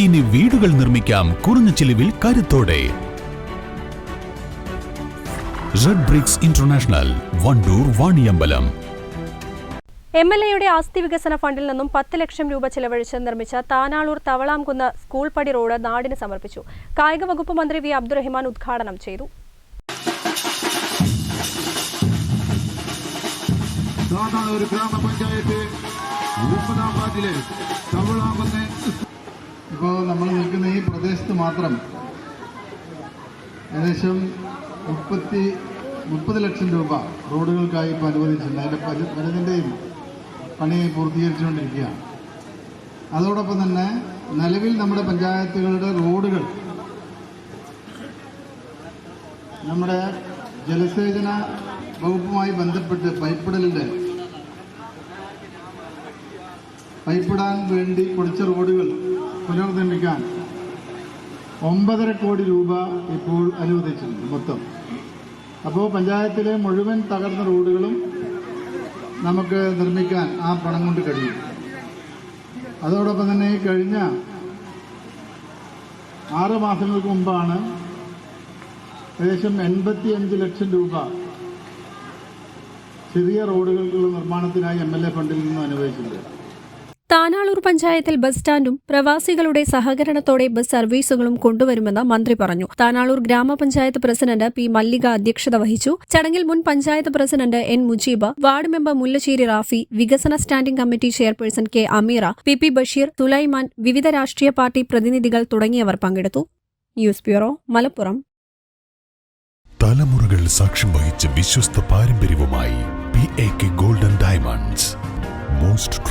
ഇനി വീടുകൾ നിർമ്മിക്കാം കുറഞ്ഞ ചിലവിൽ കരുത്തോടെ. Red bricks international Wandoor Vaniyambalam M L എയുടെ ആസ്തി വികസന ഫണ്ടിൽ നിന്നും പത്ത് ലക്ഷം രൂപ ചെലവഴിച്ച് നിർമ്മിച്ച താനാളൂർ തവളാംകുന്ന് സ്കൂൾ പടി റോഡ് നാടിന് സമർപ്പിച്ചു. കായിക വകുപ്പ് മന്ത്രി വി അബ്ദുറഹിമാൻ ഉദ്ഘാടനം ചെയ്തു. ഗ്രാമപഞ്ചായത്ത് ഒമ്പതാം വാർഡിലെ തവളാകുന്ന് ഇപ്പോൾ നമ്മൾ നിൽക്കുന്ന ഈ പ്രദേശത്ത് മാത്രം ഏകദേശം മുപ്പത്തി മുപ്പത് ലക്ഷം രൂപ റോഡുകൾക്കായി ഇപ്പോൾ അനുവദിച്ചിട്ടുണ്ട്. അതിന്റെ പല പലതിന്റെയും പണി പൂർത്തീകരിച്ചുകൊണ്ടിരിക്കുകയാണ്. അതോടൊപ്പം തന്നെ നിലവിൽ നമ്മുടെ പഞ്ചായത്തുകളുടെ റോഡുകൾ നമ്മുടെ ജലസേചന വകുപ്പുമായി ബന്ധപ്പെട്ട് പൈപ്പിടലിന്റെ പൈപ്പിടാൻ വേണ്ടി പൊളിച്ച റോഡുകൾ പുനർനിർമ്മിക്കാൻ ഒമ്പതര കോടി രൂപ ഇപ്പോൾ അനുവദിച്ചിട്ടുണ്ട് മൊത്തം. അപ്പോൾ പഞ്ചായത്തിലെ മുഴുവൻ തകർന്ന റോഡുകളും നമുക്ക് നിർമ്മിക്കാൻ ആ പണം കൊണ്ട് കഴിയും. അതോടൊപ്പം തന്നെ കഴിഞ്ഞ ആറ് മാസങ്ങൾക്ക് മുമ്പാണ് ഏകദേശം എൺപത്തി അഞ്ച് ലക്ഷം രൂപ ചെറിയ റോഡുകൾക്കുള്ള നിർമ്മാണത്തിനായി എം എൽ എ ഫണ്ടിൽ നിന്നും അനുവദിച്ചിട്ടുണ്ട്. താനാളൂർ പഞ്ചായത്തിൽ ബസ് സ്റ്റാൻഡും പ്രവാസികളുടെ സഹകരണത്തോടെ ബസ് സർവീസുകളും കൊണ്ടുവരുമെന്ന് മന്ത്രി പറഞ്ഞു. താനാളൂർ ഗ്രാമപഞ്ചായത്ത് പ്രസിഡന്റ് പി മല്ലിക അധ്യക്ഷത വഹിച്ചു. ചടങ്ങിൽ മുൻ panchayat president N Mujeeb ward member Mullassery Rafi വികസന standing committee chairperson K Ameera P P Basheer Sulaiman വിവിധ രാഷ്ട്രീയ പാർട്ടി പ്രതിനിധികൾ തുടങ്ങിയവർ പങ്കെടുത്തു. ന്യൂസ് ബ്യൂറോ മലപ്പുറം. തലമുറകൾ സാക്ഷ്യം വഹിച്ച വിശ്വസ്ത പാരമ്പര്യവുമായി P A K golden diamonds most